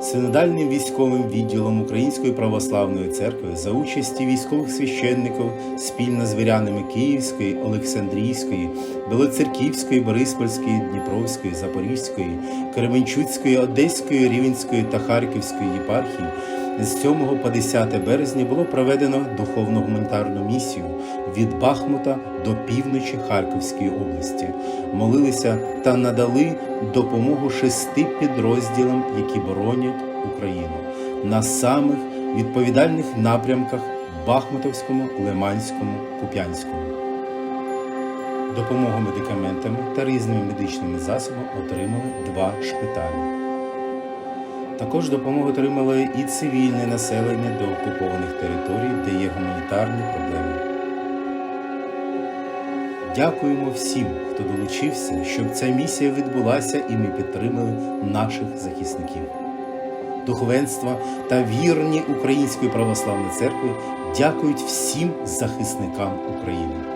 Синодальним військовим відділом Української православної церкви за участі військових священників спільно з вірянами Київської, Олександрійської, Белоцерківської, Бориспольської, Дніпровської, Запорізької, Кременчуцької, Одеської, Рівенської та Харківської єпархії з 7 по 10 березня було проведено духовну гуманітарну місію від Бахмута до півночі Харківської області. Молилися та надали допомогу шести підрозділам, які боронять Україну на самих відповідальних напрямках Бахмутовському, Лиманському, Куп'янському. Допомогу медикаментами та різними медичними засобами отримали два шпиталі. Також допомогу отримало і цивільне населення до окупованих територій, де є гуманітарні проблеми. Дякуємо всім, хто долучився, щоб ця місія відбулася і ми підтримали наших захисників. Духовенство та вірні Української православної церкви дякують всім захисникам України.